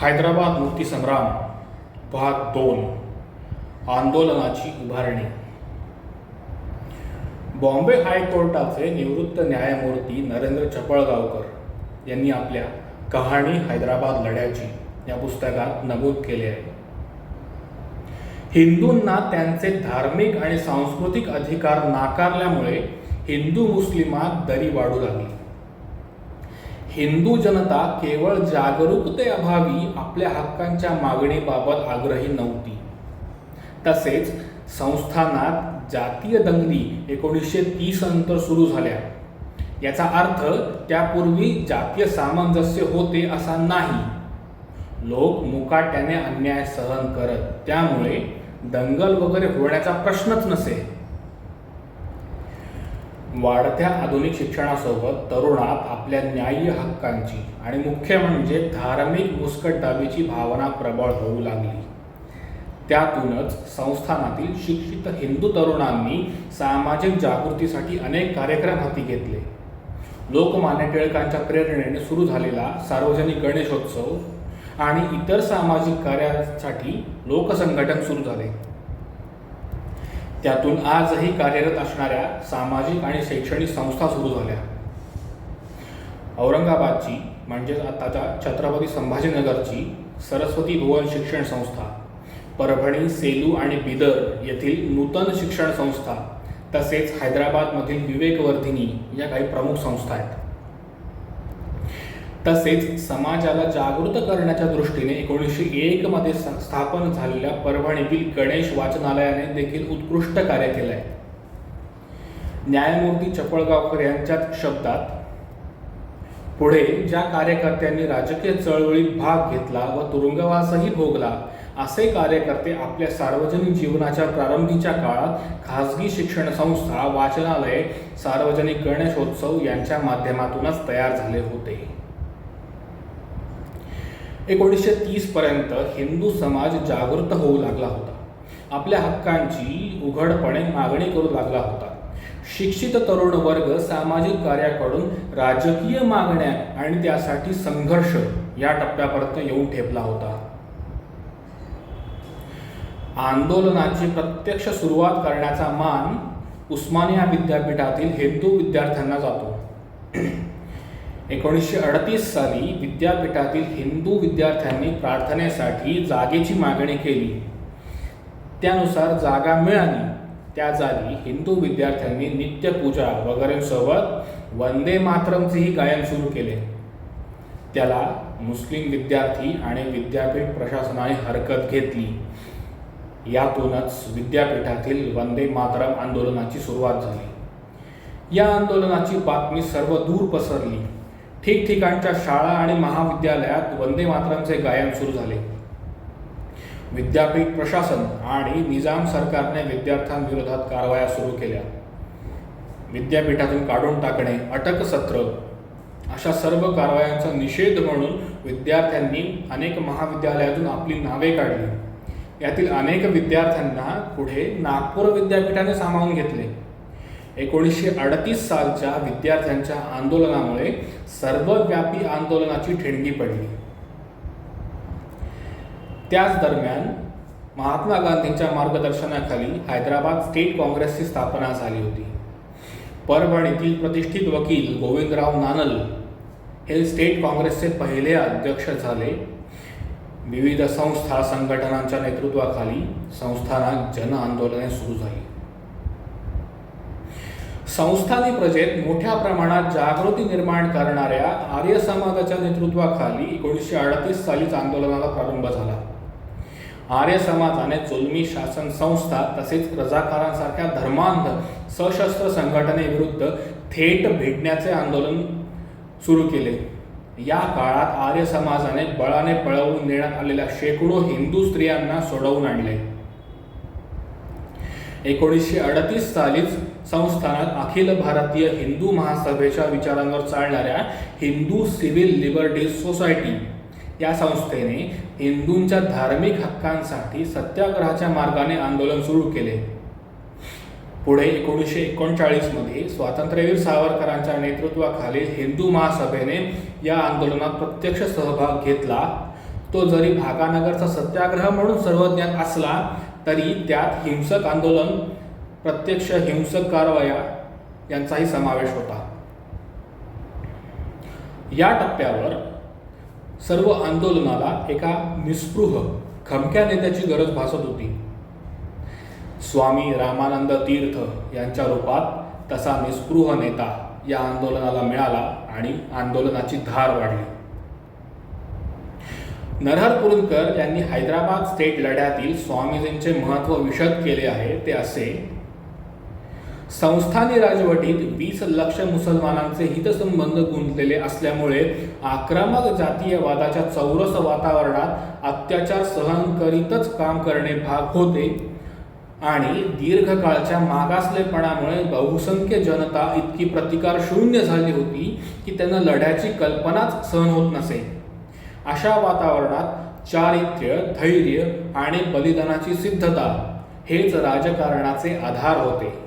हैदराबाद मुक्तीसंग्राम भाग दोन आंदोलनाची उभारणी. बॉम्बे हायकोर्टाचे निवृत्त न्यायमूर्ती नरेंद्र चपळगावकर यांनी आपल्या कहाणी हैदराबाद लढ्याची या पुस्तकात नमूद केले आहे. हिंदूंना त्यांचे धार्मिक आणि सांस्कृतिक अधिकार नाकारल्यामुळे हिंदू मुस्लिमात दरी वाढू लागली. हिंदू जनता केवळ जागरूकतेअभावी आपल्या हक्कांच्या मागणीबाबत आग्रही नव्हती. तसेच संस्थानात जातीय दंगली एकोणीसशे तीस नंतर सुरू झाल्या. याचा अर्थ त्यापूर्वी जातीय सामंजस्य होते असा नाही. लोक मुकाट्याने अन्याय सहन करत त्यामुळे दंगल वगैरे होण्याचा प्रश्नच नसे. वाढत्या आधुनिक शिक्षणासोबत तरुणात आपल्या न्याय्य हक्कांची आणि मुख्य म्हणजे धार्मिक मुस्कटदाबीची भावना प्रबळ होऊ लागली. त्यातूनच संस्थानातील शिक्षित हिंदू तरुणांनी सामाजिक जागृतीसाठी अनेक कार्यक्रम हाती घेतले. लोकमान्य टिळकांच्या प्रेरणेने सुरू झालेला सार्वजनिक गणेशोत्सव आणि इतर सामाजिक कार्यासाठी लोकसंघटन सुरू झाले. त्यातून आजही कार्यरत असणाऱ्या सामाजिक आणि शैक्षणिक संस्था सुरू झाल्या. औरंगाबादची म्हणजेच आताच्या छत्रपती संभाजीनगरची सरस्वती भुवन शिक्षण संस्था परभणी सेलू आणि बिदर येथील नूतन शिक्षण संस्था तसेच हैदराबादमधील विवेकवर्धिनी या काही प्रमुख संस्था आहेत. तसेच समाजाला जागृत करण्याच्या दृष्टीने एकोणीसशे एक मध्ये स्थापन झालेल्या परभणीतील गणेश वाचनालयाने देखील उत्कृष्ट कार्य केले आहे न्यायमूर्ती चपळगावकर यांच्याच शब्दात पुढे ज्या कार्यकर्त्यांनी राजकीय चळवळीत भाग घेतला व तुरुंगवासही भोगला असे कार्यकर्ते आपल्या सार्वजनिक जीवनाच्या प्रारंभीच्या काळात खासगी शिक्षण संस्था वाचनालये सार्वजनिक गणेशोत्सव यांच्या माध्यमातूनच तयार झाले होते. एकोणीसशे तीसपर्यंत हिंदू समाज जागृत होऊ लागला होता. आपल्या हक्कांची उघडपणे मागणी करू लागला होता. शिक्षित तरुण वर्ग सामाजिक कार्याकडून राजकीय मागण्या आणि त्यासाठी संघर्ष या टप्प्यापर्यंत येऊन ठेपला होता. आंदोलनाची प्रत्यक्ष सुरुवात करण्याचा मान उस्मानिया विद्यापीठातील हिंदू विद्यार्थ्यांना जातो. एकोणीसशे अडतीस साली विद्यापीठातील हिंदू विद्यार्थ्यांनी प्रार्थनेसाठी जागेची मागणी केली. त्यानुसार जागा मिळाली. त्या जागी हिंदू विद्यार्थ्यांनी नित्यपूजा वगैरेसोबत वंदे मातरमचेही गायन सुरू केले. त्याला मुस्लिम विद्यार्थी आणि विद्यापीठ प्रशासनाने हरकत घेतली. यातूनच विद्यापीठातील वंदे मातरम आंदोलनाची सुरुवात झाली. या आंदोलनाची बातमी सर्व दूर पसरली. ठिकठिकाणच्या शाळा आणि महाविद्यालयात वंदे मातरमचे गायन सुरू झाले. विद्यापीठ प्रशासन आणि निजाम सरकारने विद्यार्थ्यांविरोधात कारवाया सुरू केल्या. विद्यापीठातून काढून टाकणे अटक सत्र. अशा सर्व कारवायांचा निषेध म्हणून विद्यार्थ्यांनी अनेक महाविद्यालयातून आपली नावे काढली. यातील अनेक विद्यार्थ्यांना पुढे नागपूर विद्यापीठाने सामावून घेतले. एकोणीसशे अडतीस सालच्या विद्यार्थ्यांच्या आंदोलनामुळे सर्वव्यापी आंदोलनाची ठिणगी पडली. त्याच दरम्यान महात्मा गांधींच्या मार्गदर्शनाखाली हैदराबाद स्टेट काँग्रेसची स्थापना झाली होती. परभणीतील प्रतिष्ठित वकील गोविंदराव नानल हे स्टेट काँग्रेसचे पहिले अध्यक्ष झाले. विविध संस्था संघटनांच्या नेतृत्वाखाली संस्थानात जन आंदोलने सुरू झाली. संस्थानी प्रजेत मोठ्या प्रमाणात जागृती निर्माण करणाऱ्या आर्य समाजाच्या नेतृत्वाखाली एकोणीसशे अडतीस सालीच आंदोलनाला प्रारंभ झाला. आर्य समाजाने जुलमी शासन संस्था तसेच रजाकारांसारख्या धर्मांध सशस्त्र संघटनेविरुद्ध थेट भेटण्याचे आंदोलन सुरू केले. या काळात आर्य समाजाने बळाने पळवून देण्यात आलेल्या शेकडो हिंदू स्त्रियांना सोडवून आणले. एकोणीसशे अडतीस सालीच संस्थानात अखिल भारतीय हिंदू महासभेच्या विचारांवर चालणाऱ्या हिंदू सिव्हिल लिबर्टीज सोसायटी या संस्थेने हिंदूंच्या धार्मिक हक्कांसाठी सत्याग्रहाच्या मार्गाने आंदोलन सुरू केले. पुढे एकोणीसशे एकोणचाळीसमध्ये स्वातंत्र्यवीर सावरकरांच्या नेतृत्वाखाली हिंदू महासभेने या आंदोलनात प्रत्यक्ष सहभाग घेतला. तो जरी भागानगरचा सत्याग्रह म्हणून सर्वज्ञात असला तरी त्यात हिंसक आंदोलन प्रत्यक्ष हिंसक कारवाया यांचाही समावेश होता. या टप्प्यावर सर्व आंदोलनाला एका निस्पृह खमक्या नेत्याची गरज भासत होती. स्वामी रामानंद तीर्थ यांच्या रूपात तसा निस्पृह नेता या आंदोलनाला मिळाला आणि आंदोलनाची धार वाढली. नरहर कुरुंदकर यांनी हैदराबाद स्टेट लढ्यातील स्वामीजींचे महत्त्व विशद केले आहे ते असे संस्थानी राजवटीत वीस लक्ष मुसलमानांचे हितसंबंध गुंतलेले असल्यामुळे आक्रमक जातीयवादाच्या चौरस वातावरणात अत्याचार सहन करीतच काम करणे भाग होते आणि दीर्घकाळच्या मागासलेपणामुळे बहुसंख्य जनता इतकी प्रतिकार शून्य झाली होती की त्यांना लढ्याची कल्पनाच सहन होत नसे. अशा वातावरणात चारित्र्य धैर्य आणि बलिदानाची सिद्धता हेच राजकारणाचे आधार होते.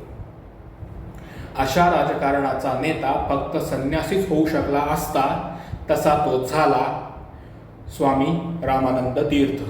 अशा राजकारणाचा नेता फक्त संन्यासीच होऊ शकला असता तसा तो झाला. स्वामी रामानंद तीर्थ.